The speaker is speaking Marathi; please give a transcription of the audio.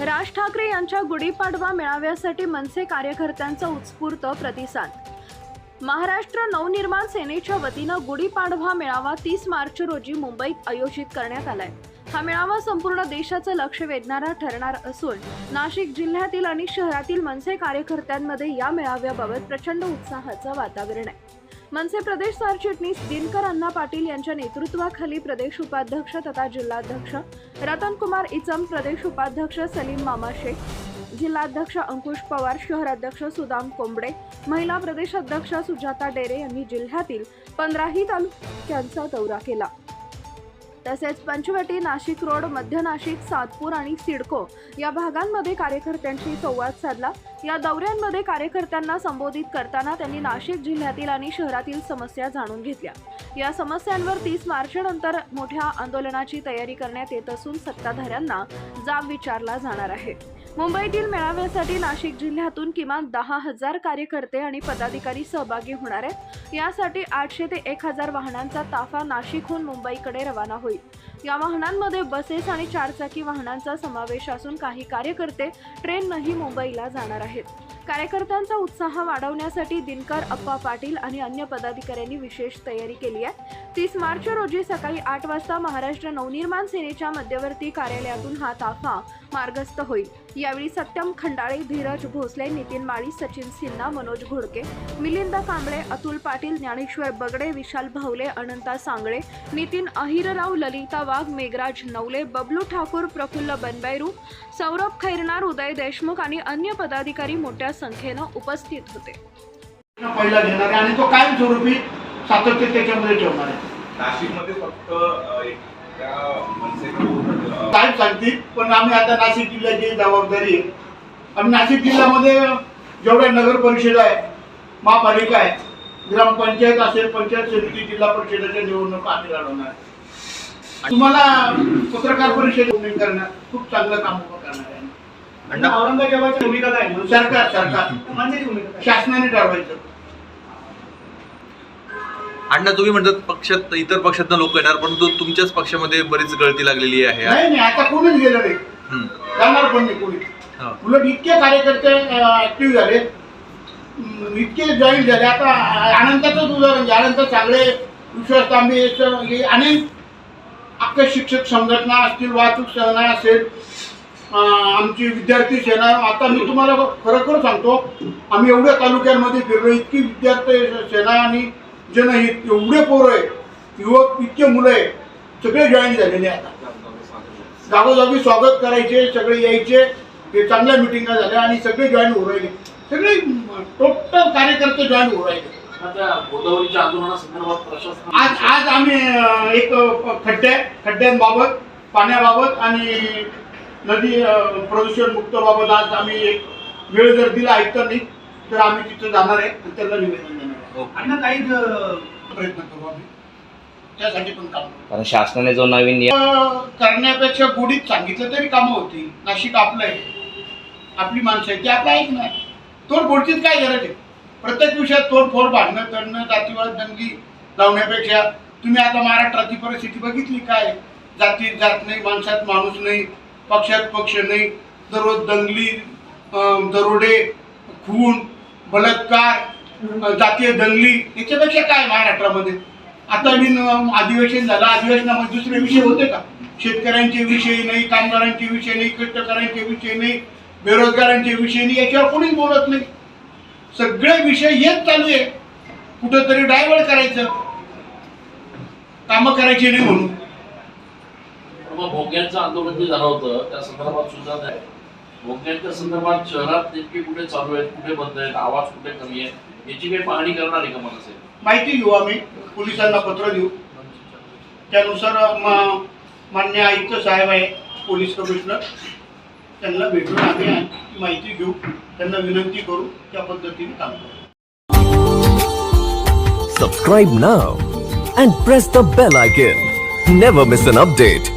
राज ठाकरे यांच्या गुढीपाडवा मेळाव्यासाठी मनसे कार्यकर्त्यांचा उत्स्फूर्त प्रतिसाद. महाराष्ट्र नवनिर्माण सेनेच्या वतीनं गुढीपाडवा मेळावा तीस मार्च रोजी मुंबईत आयोजित करण्यात आलाय. हा मेळावा संपूर्ण देशाचं लक्ष वेधणारा ठरणार असून नाशिक जिल्ह्यातील आणि शहरातील मनसे कार्यकर्त्यांमध्ये या मेळाव्याबाबत प्रचंड उत्साहाचं वातावरण आहे. मनसे प्रदेश सरचिटणीस दिनकर अण्णा पाटील यांच्या नेतृत्वाखाली प्रदेश उपाध्यक्ष तथा जिल्हाध्यक्ष रतनकुमार इचम प्रदेश उपाध्यक्ष सलीम मामा शेख जिल्हाध्यक्ष अंकुश पवार शहराध्यक्ष सुदाम कोंबडे महिला प्रदेश अध्यक्ष सुजाता डेरे यांनी जिल्ह्यातील पंधराही तालुक्यांचा दौरा केला. तसेच पंचवटी नाशिक रोड मध्य नाशिक सातपूर आणि सिडको या भागांमध्ये कार्यकर्त्यांशी संवाद साधला. या दौऱ्यांमध्ये कार्यकर्त्यांना संबोधित करताना त्यांनी नाशिक जिल्ह्यातील आणि शहरातील समस्या जाणून घेतल्या. या समस्यांवर तीस मार्चनंतर मोठ्या आंदोलनाची तयारी करण्यात येत असून सत्ताधाऱ्यांना जाब विचारला जाणार आहे. मुंबईतील मेळाव्यासाठी नाशिक जिल्ह्यातून किमान दहा हजार कार्यकर्ते आणि पदाधिकारी सहभागी होणार आहेत. यासाठी आठशे ते एक हजार वाहनांचा ताफा नाशिकहून मुंबईकडे रवाना होईल. या वाहनांमध्ये बसेस आणि चारचाकी वाहनांचा समावेश असून काही कार्यकर्ते ट्रेननंही मुंबईला जाणार आहेत. कार्यकर्त्यांचा उत्साह वाढवण्यासाठी दिनकर अप्पा पाटील आणि अन्य पदाधिकाऱ्यांनी विशेष तयारी केली आहे. तीस मार्च रोजी सकाळी आठ वाजता महाराष्ट्र नवनिर्माण सेनेच्या मध्यवर्ती कार्यालयातून हा ताफा मार्गस्थ होईल. यावेळी सत्यम खंडाळे धीरज भोसले नितीन माळी सचिन सिन्हा मनोज घोडके मिलिंद कांबळे अतुल पाटील ज्ञानेश्वर बगडे विशाल भावले अनंता सांगळे नितीन अहिरराव ललिता वाघ मेघराज नवले बबलू ठाकूर प्रफुल्ल बनबैरू सौरभ खैरनार उदय देशमुख आणि अन्य पदाधिकारी मोठ्या संख्येनं उपस्थित होते. पहिला घेणार आहे आणि तो कायमस्वरूपी सातत्य त्याच्यामध्ये ठेवणार आहे. नाशिकमध्ये फक्त अ, एक त्या मनसेकडून अ, काय सांगतील पण आम्ही आता नाशिक जिल्ह्याची जबाबदारी आहे. आणि नाशिक जिल्ह्यामध्ये जेवढ्या नगर परिषद आहे महापालिका आहे ग्रामपंचायत असेल पंचायत समिती जिल्हा परिषदेच्या निवडणुका आम्ही लढवणार. तुम्हाला पत्रकार परिषद उभी करणार खूप चांगलं काम करणार आहे. औरंगजेबाची भूमिका काय आहे? सरकार सरकार मनसेची भूमिका काय? शासनाने ठरवायचं अण्णा तुम्ही म्हणतात पक्षात इतर पक्षातनं लोक येणार परंतु तुमच्याच पक्षामध्ये बरीच गळती लागलेली आहे नाही नाही आता कोणीच गेलं नाही. जाणार पण नाही कोणी हा. उलट इतके कार्यकर्ते ऍक्टिव्ह झाले अं, इतके जॉईन झाले आता अनंताचंच उदाहरण घ्या अनंत चांगले विश्वास तांबे याचं हे अनेक अख्खे शिक्षक संघटना असतील वाहतूक सेना असेल आमची विद्यार्थी सेना आता मी तुम्हाला खरोखर सांगतो आम्ही एवढ्या तालुक्यांमध्ये फिरलो इतकी विद्यार्थी सेना आणि जनहित एवढे पोरं आहे युवक इतके मुलं आहे सगळे जॉईन झालेले आता. जागोजागी स्वागत करायचे सगळे यायचे ते चांगल्या मिटिंगा झाल्या आणि सगळे जॉईन होऊ राहिले. सगळे टोटल कार्यकर्ते जॉईन होऊ राहिले. आता गोदावरीच्या आंदोलनासंदर्भात प्रशासन आज आज आम्ही एक खड्ड्या खड्ड्यांबाबत पाण्याबाबत आणि नदी प्रदूषण मुक्तबाबत आज आम्ही एक वेळ जर दिला ऐकताना तर आम्ही तिथं जाणार आहे आणि त्यांना निवेदन देणार आहे. अण्णा काही प्रयत्न करू आम्ही. त्यासाठी पण काम कारण शासनाने जो नवीन करण्यापेक्षा गुढीत सांगितलं तरी कामं होती. नाशिक आपलं आहे. आपली माणसं आहे ती आपलं ऐकणार तोडफोडचीच काय गरज आहे? प्रत्येक विषयात तोडफोड भांडणं करणं जातीवाद दंगी लावण्यापेक्षा. तुम्ही आता महाराष्ट्राची परिस्थिती बघितली काय? जातीत जात नाही माणसात माणूस नाही. पक्षात पक्ष नाही. दररोज दंगली दरोडे खून बलात्कार जातीय दंगली याच्यापेक्षा काय महाराष्ट्रामध्ये? आता बिन अधिवेशन झालं. अधिवेशनामध्ये दुसरे विषय होते का? शेतकऱ्यांचे विषय नाही कामगारांचे विषय नाही कष्टकऱ्यांचे विषय नाही बेरोजगारांचे विषय नाही याच्यावर कोणीच बोलत नाही. सगळे विषय हेच चालू आहे. कुठंतरी डायव्हर्ट करायचं. कामं करायची नाही म्हणून. मग भोग्यांचं आंदोलन जे झालं होतं त्या संदर्भात सुद्धा नाही. भोग्यांच्या संदर्भात शहरात नेमके कुठे चालू आहेत कुठे बंद आहेत आवाज कुठे कमी आहे याची काही पाहणी करणार आहे का मनसे माहिती घेऊ आम्ही. पोलिसांना पत्र देऊ. त्यानुसार म- मान्य आयुक्त साहेब आहे पोलीस कमिशनर. त्यांना भेटून आम्ही ती माहिती घेऊ. त्यांना विनंती करू त्या पद्धतीने काम करू. Subscribe now and press the bell icon. Never miss an update.